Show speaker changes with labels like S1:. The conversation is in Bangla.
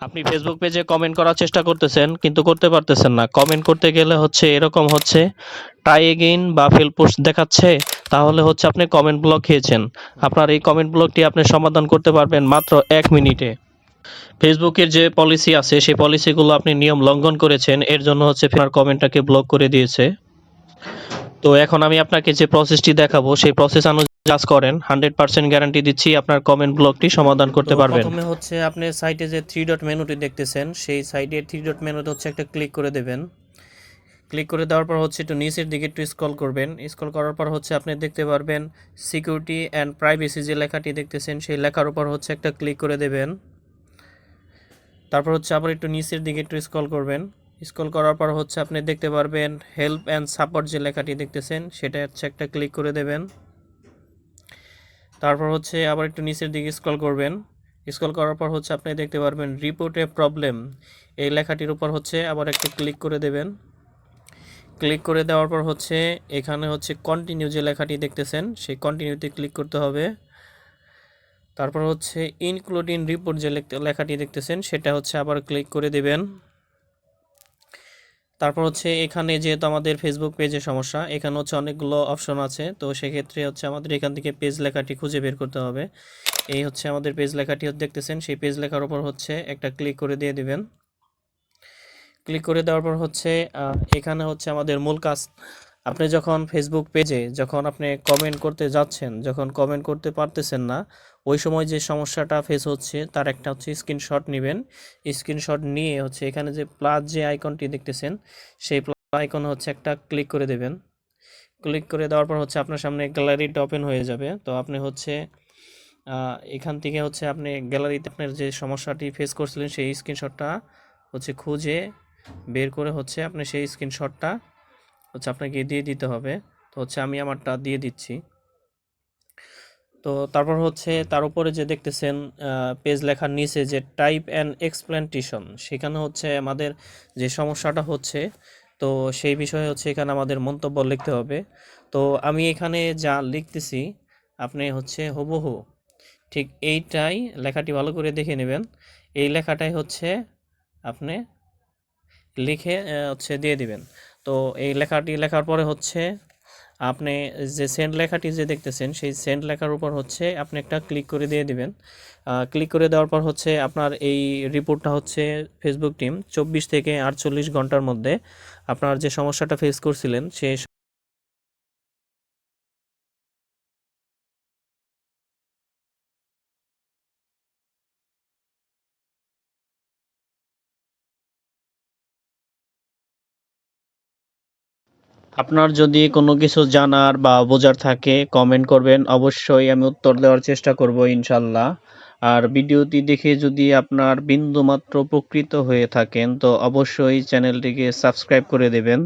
S1: আপনি ফেসবুক পেজে কমেন্ট করার চেষ্টা করতেছেন, কিন্তু করতে পারতেছেন না। কমেন্ট করতে গেলে হচ্ছে এরকম হচ্ছে ট্রাই এগেইন বা ফেল পোস্ট দেখাচ্ছে, তাহলে হচ্ছে আপনি কমেন্ট ব্লক খেয়েছেন। আপনার এই কমেন্ট ব্লকটি আপনি সমাধান করতে পারবেন মাত্র এক মিনিটে। ফেসবুকের যে পলিসি আছে, সেই পলিসিগুলো আপনি নিয়ম লঙ্ঘন করেছেন, এর জন্য হচ্ছে আপনার কমেন্টটাকে ব্লক করে দিয়েছে। তো এখন আমি আপনাকে যে প্রসেসটি দেখাবো, সেই প্রসেস অনুযায়ী কাজ করেন হান্ড্রেড পার্সেন্ট গ্যারান্টি দিচ্ছি আপনার কমেন্ট ব্লকটি সমাধান করতে পারবেন। প্রথমে হচ্ছে আপনি সাইটে যে থ্রি ডট মেনুটি দেখতেছেন সেই সাইডে থ্রি ডট মেনুতে হচ্ছে একটা ক্লিক করে দেবেন। ক্লিক করে দেওয়ার পর হচ্ছে একটু নিচের দিকে একটু স্ক্রল করবেন। স্ক্রল করার পর হচ্ছে আপনি দেখতে পারবেন সিকিউরিটি অ্যান্ড প্রাইভেসি যে লেখাটি দেখতেছেন সেই লেখার উপর হচ্ছে একটা ক্লিক করে দেবেন। তারপর হচ্ছে আবার একটু নিচের দিকে একটু স্ক্রল করবেন। স্ক্রল করার পর হচ্ছে আপনি দেখতে পারবেন হেল্প অ্যান্ড সাপোর্ট যে লেখাটি দেখতেছেন সেটা হচ্ছে একটা ক্লিক করে দেবেন। তারপর হচ্ছে আবার একটু নিচের দিকে স্ক্রল করবেন। স্ক্রল করার পর হচ্ছে আপনি দেখতে পারবেন রিপোর্ট প্রবলেম এই লেখাটির উপর হচ্ছে আবার একটা ক্লিক করে দেবেন। ক্লিক করে দেওয়ার পর হচ্ছে এখানে হচ্ছে কন্টিনিউ যে লেখাটি দেখতেছেন, সেই কন্টিনিউতে ক্লিক করতে হবে। তারপর হচ্ছে ইনক্লুডিং রিপোর্ট যে লেখাটি দেখতেছেন, সেটা হচ্ছে আবার ক্লিক করে দেবেন। তারপর হচ্ছে এখানে যেহেতু আমাদের ফেসবুক পেজে সমস্যা, এখানে হচ্ছে অনেকগুলো অপশন আছে। তো সেক্ষেত্রে হচ্ছে আমাদের এখান থেকে পেজ লেখাটি খুঁজে বের করতে হবে। এই হচ্ছে আমাদের পেজ লেখাটি দেখতেছেন, সেই পেজ লেখার উপর হচ্ছে একটা ক্লিক করে দিয়ে দিবেন। ক্লিক করে দেওয়ার পর হচ্ছে এখানে হচ্ছে আমাদের মূল কাজ আপনি যখন ফেসবুক পেজে যখন আপনি কমেন্ট করতে যাচ্ছেন, যখন কমেন্ট করতে পারতেছেন না, ওই সময় যে সমস্যাটা ফেস হচ্ছে, তার একটা হচ্ছে স্ক্রিনশট নেবেন। স্ক্রিনশট নিয়ে হচ্ছে এখানে যে প্লাস যে আইকনটি দেখতেছেন, সেই প্লাস আইকন হচ্ছে একটা ক্লিক করে দেবেন। ক্লিক করে দেওয়ার পর হচ্ছে আপনার সামনে গ্যালারিটা ওপেন হয়ে যাবে। তো আপনি হচ্ছে এখান থেকে হচ্ছে আপনি গ্যালারিতে আপনার যে সমস্যাটি ফেস করছিলেন, সেই স্ক্রিনশটটা হচ্ছে খুঁজে বের করে হচ্ছে আপনি সেই স্ক্রিনশটটা হচ্ছে আপনাকে দিয়ে দিতে হবে। তো হচ্ছে আমি আমারটা দিয়ে দিচ্ছি। তো তারপর হচ্ছে তার উপরে যে দেখতেছেন পেজ লেখার নিচে যে টাইপ অ্যান্ড এক্সপ্লেন্টেশন সেখানে হচ্ছে আমাদের যে সমস্যাটা হচ্ছে, তো সেই বিষয়ে হচ্ছে এখানে আমাদের মন্তব্য লিখতে হবে। তো আমি এখানে যা লিখতেছি, আপনি হচ্ছে হুবহু ঠিক এইটাই লেখাটি ভালো করে দেখে নেবেন। এই লেখাটাই হচ্ছে আপনি লিখে হচ্ছে দিয়ে দিবেন। তো এই লেখাটি লেখার পরে হচ্ছে আপনি যে সেন্ড লেখাটি যে দেখতেছেন, সেই সেন্ড লেখার উপর হচ্ছে আপনি একটা ক্লিক করে দিয়ে দিবেন। ক্লিক করে দেওয়ার পর হচ্ছে আপনার এই রিপোর্টটা হচ্ছে ফেসবুক টিম চব্বিশ থেকে আটচল্লিশ ঘণ্টার মধ্যে আপনার যে সমস্যাটা ফেস করছিলেন, সেই আপনার যদি কোনো কিছু জানার বা বোঝার থাকে কমেন্ট করবেন। অবশ্যই আমি উত্তর দেওয়ার চেষ্টা করব ইনশাল্লাহ। আর ভিডিওটি দেখে যদি আপনার বিন্দুমাত্র উপকৃত হয়ে থাকেন, তো অবশ্যই চ্যানেলটিকে সাবস্ক্রাইব করে দেবেন।